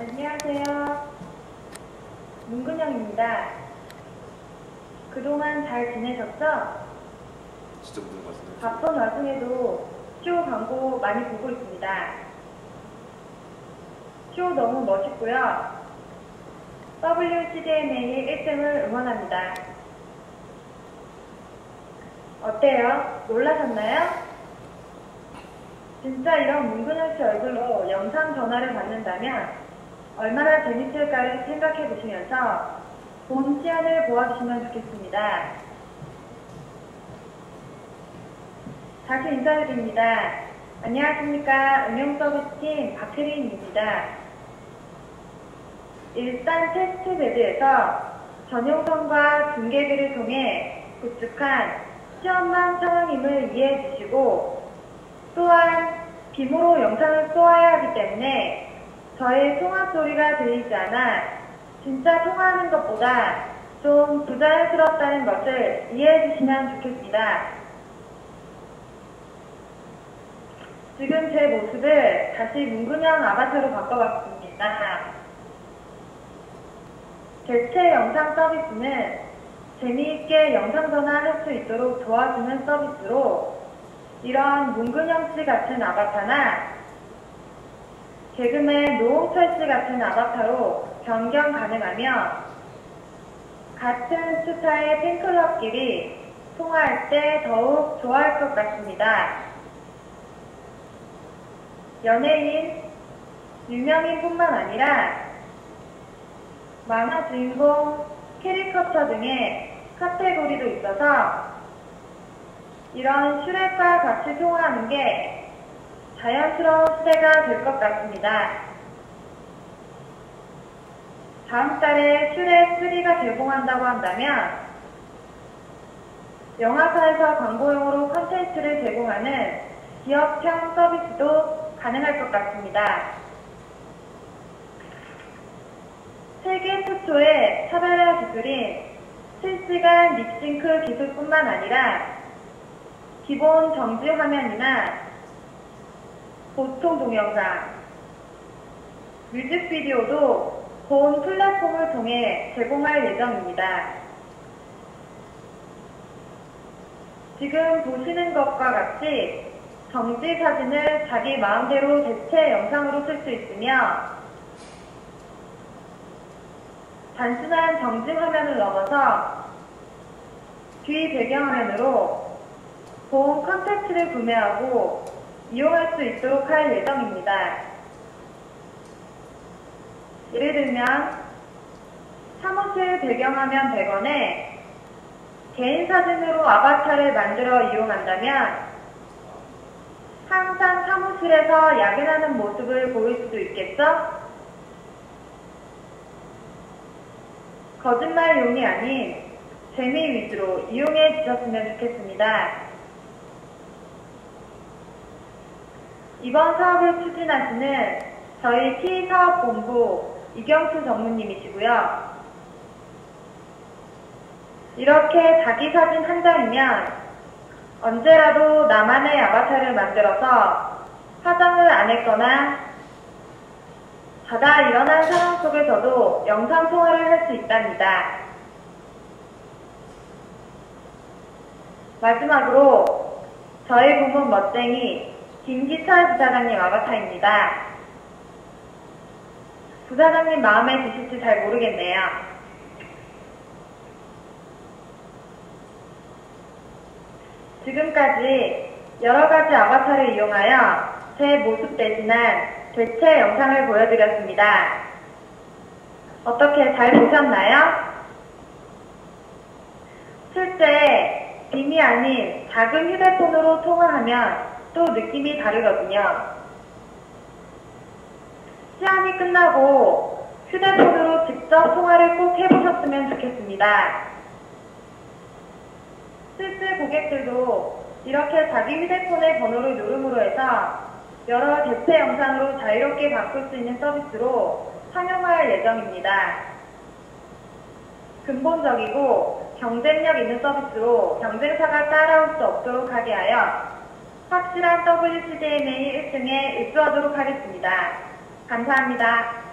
안녕하세요. 문근영입니다. 그동안 잘 지내셨죠? 진짜 묻는 것 같은데. 바쁜 와중에도 쇼 광고 많이 보고 있습니다. 쇼 너무 멋있고요. WCDMA 1등을 응원합니다. 어때요? 놀라셨나요? 진짜 이런 문근영 씨 얼굴로 영상 전화를 받는다면 얼마나 재밌을까를 생각해 보시면서 본 시연을 보아주시면 좋겠습니다. 다시 인사드립니다. 안녕하십니까. 응용서비스팀 박혜린입니다. 일단 테스트 베드에서 전용선과 중계기를 통해 구축한 시험만 상황임을 이해해 주시고 또한 비모로 영상을 쏘아야 하기 때문에 저의 통화 소리가 들리지 않아 진짜 통화하는 것보다 좀 부자연스럽다는 것을 이해해 주시면 좋겠습니다. 지금 제 모습을 다시 문근영 아바타로 바꿔봤습니다. 대체 영상 서비스는 재미있게 영상 전화할 수 있도록 도와주는 서비스로 이런 문근영 씨 같은 아바타나 개그맨 노홍철 씨 같은 아바타로 변경 가능하며 같은 스타의 팬클럽끼리 통화할 때 더욱 좋아할 것 같습니다. 연예인, 유명인뿐만 아니라 만화 주인공, 캐리커처 등의 카테고리도 있어서 이런 슈렉과 같이 통화하는 게 자연스러운 시대가 될 것 같습니다. 다음 달에 슈렉 3가 개봉한다고 한다면 영화사에서 광고용으로 컨텐츠를 제공하는 기업형 서비스도 가능할 것 같습니다. 세계 최초의 차별화 기술인 실시간 립싱크 기술뿐만 아니라 기본 정지 화면이나 보통 동영상, 뮤직비디오도 본 플랫폼을 통해 제공할 예정입니다. 지금 보시는 것과 같이 정지 사진을 자기 마음대로 대체 영상으로 쓸 수 있으며 단순한 정지 화면을 넘어서 뒤 배경화면으로 본 컨텐츠를 구매하고 이용할 수 있도록 할 예정입니다. 예를 들면 사무실 배경화면 100원에 개인 사진으로 아바타를 만들어 이용한다면 항상 사무실에서 야근하는 모습을 보일 수도 있겠죠? 거짓말용이 아닌 재미 위주로 이용해 주셨으면 좋겠습니다. 이번 사업을 추진하시는 저희 T사업본부 이경수 전무님이시고요. 이렇게 자기 사진 한 장이면 언제라도 나만의 아바타를 만들어서 화장을 안 했거나 자다 일어난 상황 속에서도 영상 통화를 할 수 있답니다. 마지막으로 저희 부문 멋쟁이 김기철 부사장님 아바타입니다. 부사장님 마음에 드실지 잘 모르겠네요. 지금까지 여러 가지 아바타를 이용하여 제 모습 대신한 대체 영상을 보여드렸습니다. 어떻게 잘 보셨나요? 실제 빔이 아닌 작은 휴대폰으로 통화하면 또 느낌이 다르거든요. 시험이 끝나고 휴대폰으로 직접 통화를 꼭 해보셨으면 좋겠습니다. 실제 고객들도 이렇게 자기 휴대폰의 번호를 누름으로 해서 여러 대체 영상으로 자유롭게 바꿀 수 있는 서비스로 상용화할 예정입니다. 근본적이고 경쟁력 있는 서비스로 경쟁사가 따라올 수 없도록 하게 하여 확실한 WCDMA 1등에 입수하도록 하겠습니다. 감사합니다.